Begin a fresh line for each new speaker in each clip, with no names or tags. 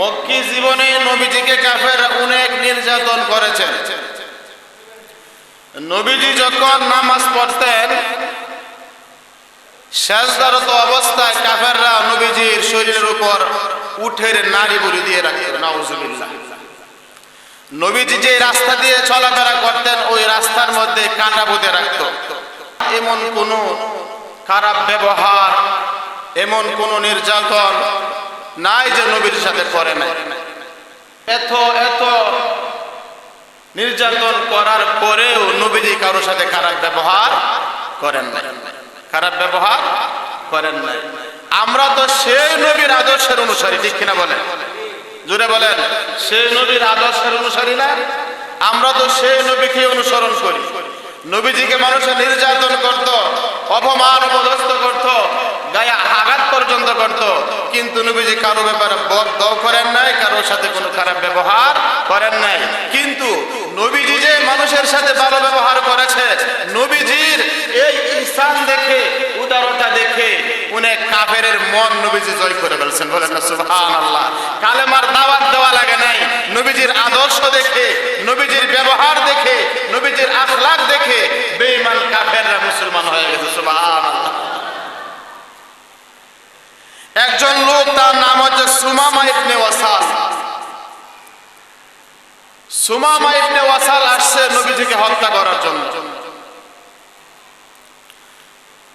মক্কি জীবনে নবীজিকে কাফের অনেক নির্যাতন করেছেন। নবীজি যখন নামাজ পড়তেন, শেষদারত অবস্থায় কাফেররা নবীজির শরীরের উপর উঠের নারী বলি দিয়ে রাখতেন, নাউজুবিল্লাহ। নবীজি যে রাস্তা দিয়ে চলাফেরা করতেন, ওই রাস্তার মধ্যে কাঁটা বুঁধে রাখত। এমন কোনো খারাপ ব্যবহার, এমন কোনো নির্যাতন নাই যে নবীর সাথে করে নাই। এত এত নির্যাতন করার পরেও নবীজি কারোর সাথে খারাপ ব্যবহার করেন নাই। খারাপ ব্যবহার করেন নাই। আমরা তো সেই নবীর আদর্শের অনুসারী, ঠিক কিনা বলেন? জুড়ে বলেন, সেই নবীর আদর্শের অনুসারী না? আমরা তো সেই নবীকে অনুসরণ করি। নবীজিকে মানুষের নির্যাতন করত, অপমান অপদস্থ করত, গায়ে আঘাত পর্যন্ত করত। কিন্তু নবীজি কারও ব্যাপারে বদ করেন নাই, কারোর সাথে কোনো খারাপ ব্যবহার করেন নাই। কিন্তু নবীজি যে মানুষের সাথে ভালো ব্যবহার করেছে, নবীজির এই ইনসান দেখে, উদারতা দেখে, উনি কাফের মন নবীজি জয় করে ফেলছেন। বলেন না সুবহান আল্লাহ কালেমার দাওয়াত দেওয়া লাগে নাই নবীজির আদর্শ দেখে নবীজির ব্যবহার দেখে নবীজির আখলাক দেখে বেঈমান কাফেররা মুসলমান হয়ে গেছে সুবহান আল্লাহ একজন লোক তার নাম হচ্ছে সুমামা ইবনে ওয়াসাল সুমামা ইবনে ওয়াসাল আসছে নবীজিকে হত্যা করার জন্য।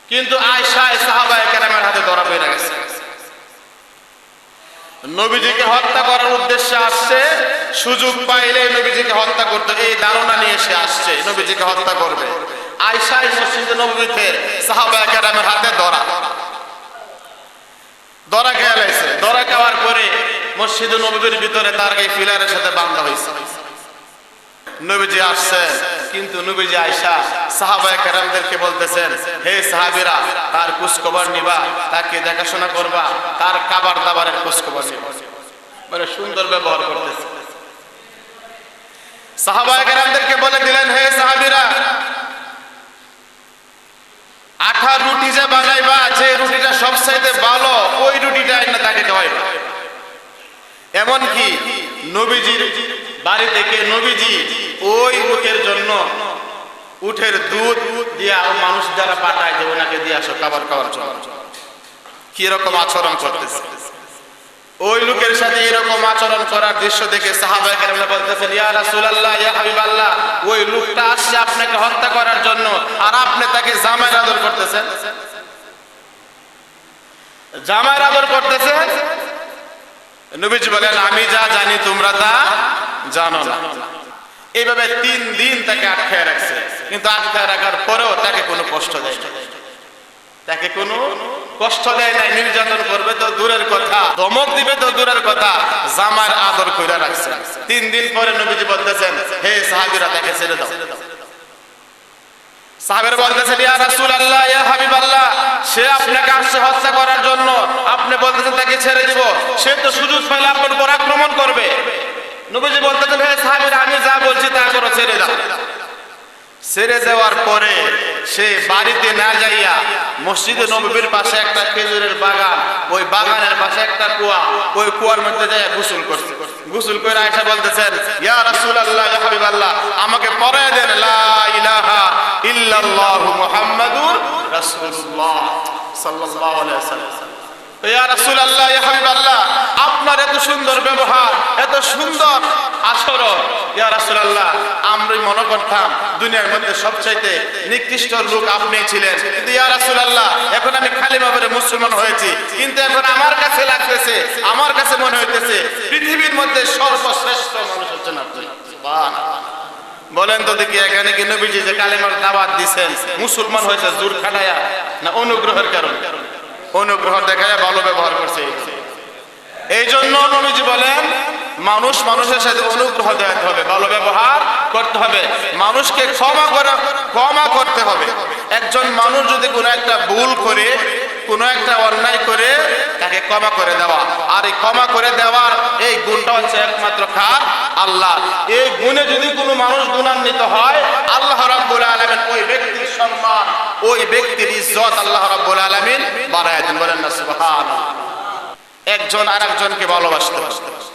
কিন্তু আয়সা সাহাবা কেরামের হাতে ধরা পেয়ে গেছে। নবীজিকে হত্যা করার উদ্দেশ্যে আসছে, সুযোগ পাইলে নবীজিকে হত্যা করতে, এই ধারণা নিয়ে সে আসছে, নবীজিকে হত্যা করবে। আয়সাই মসজিদ নবীতে সাহাবা কেরামের হাতে ধরা। ধরা খেয়ে লাইছে ধরা খাওয়ার পরে মসজিদ নবীর ভিতরে তার এই ফিলারের সাথে বান্ধা হয়েছে নবীজি আসছে কিন্তু নবীজি আয়সা সাহাবায়ে কেরামদেরকে বলতেছেন, হে সাহাবীরা, তার খোঁজখবর নিবা, তাকে দেখাশোনা করবা, তার খাবার দাবারের খোঁজখবর নিবা। মানে সুন্দর ব্যবহার করতেছে। সাহাবায়ে কেরামদেরকে বলে দিলেন, হে সাহাবীরা, আঠা রুটি যে বানাইবা, যে রুটিটা সবচাইতে ভালো, ওই রুটিটা না তাকে খাওয়াইবা। এমন কি নবীজির বাড়ি থেকে নবীজি ওই লোকের জন্য উঠের দুধ দিয়া মানুষ যারা পাঠায় যে ওনাকে দিয়ে আসো, খাবার খাওয়ার জন্য। কি রকম আচরণ করতেছে? ওই লোকের সাথে এরকম আচরণ করার দৃশ্য দেখে সাহাবায়ে বলতেছেন ওই লোকটা আসছে আপনাকে হত্যা করার জন্য আর আপনি তাকে জামাইয়ের আদর করতেছেন? জামাইয়ের আদর করতেছেন নবীজি বলেন, আমি যা জানি তোমরা তা জানো না। এইভাবে তিন দিন তাকে আটকায় রাখছে। কিন্তু আটকায় রাখার পরেও তাকে কোনো কষ্ট দেয় তাকে কোনো কষ্ট দেয় নাই নির্যাতন করবে তো দূরের কথা, ধমক দিবে তো দূরের কথা, জামার আদর কইরা রাখছে। তিন দিন পরে নবীজি বলতেছেন, হে সাহাবীরা, তাকে ছেড়ে দাও। সাহাবের বলতেছেন, ইয়া রাসূলুল্লাহ, ইয়া হাবিবাল্লাহ, সে আপনাকে আসছে হত্যা করার জন্য। আপনি বলতেছেন তাকে ছেড়ে দিব। সে তো সুযোগ পাইলে আপনার উপর আক্রমণ করবে। নবীজি বলতেছেন, হে সাহাবীরা, আমি যা বলছি তা করো, ছেড়ে দাও। ছেড়ে দেওয়ার পরে সে বাড়িতে না যাইয়া মসজিদে নবীর পাশে একটা খেজুরের বাগান, ওই বাগানের পাশে একটা কুয়া, ওই কুয়ার মধ্যে যায় গোসল করছে। গোসল করে আয়সা বলতেছেন, ইয়া রাসূলুল্লাহ, ইয়া হাবিবাল্লাহ, আমাকে পড়ায় দেন, লা ইলাহা ইল্লাল্লাহু মুহাম্মাদুর রাসূলুল্লাহ সাল্লাল্লাহু আলাইহি ওয়াসাল্লাম। রাসূলুল্লাহ, ইয়া হাবিবাল্লাহ, আপনার এত সুন্দর ব্যবহার, এত সুন্দর আচরণ। ইয়া রাসুল আল্লাহ আমরা মনে করতাম দুনিয়ার মধ্যে সবচাইতে নিকৃষ্ট লোক আপনি ছিলেন। কিন্তু ইয়া রাসূলুল্লাহ, এখন আমি খালি ভাবে মুসলমান হয়েছি। কিন্তু এখন আমার কাছে লাগতেছে, আমার কাছে মনে হইতেছে, পৃথিবীর মধ্যে সর্বশ্রেষ্ঠ মানুষ হচ্ছেন আপনি। বলেন তো দেখি, এখানে কি নবীজি যে কালেমার দাওয়াত দিছেন, মুসলমান হয়েছে জোর খাটায়া, না অনুগ্রহের কারণে? অনুগ্রহ দেখায় ভালো ব্যবহার করছে। এই জন্য নবীজি বলেন, মানুষ মানুষের সাথে অনুগ্রহ দেখাতে হবে, ভালো ব্যবহার করতে হবে। মানুষকে ক্ষমা করা, ক্ষমা করতে হবে। একজন মানুষ যদি কোনো একটা ভুল করে, কোনো একটা অন্যায় করে, তাকে ক্ষমা করে দেওয়া। আর এই ক্ষমা করে দেওয়ার এই গুণটা হচ্ছে একমাত্র খার আল্লাহ। এই গুণে যদি কোনো মানুষ গুণান্বিত হয়, আল্লাহ রাব্বুল আলামিন ওই ওই ব্যক্তির ইজ্জত আল্লাহ রাব্বুল আলামিন বাড়ায় দেন। বলেন না সুবহানাল্লাহ। একজন আরেকজনকে ভালোবাসতে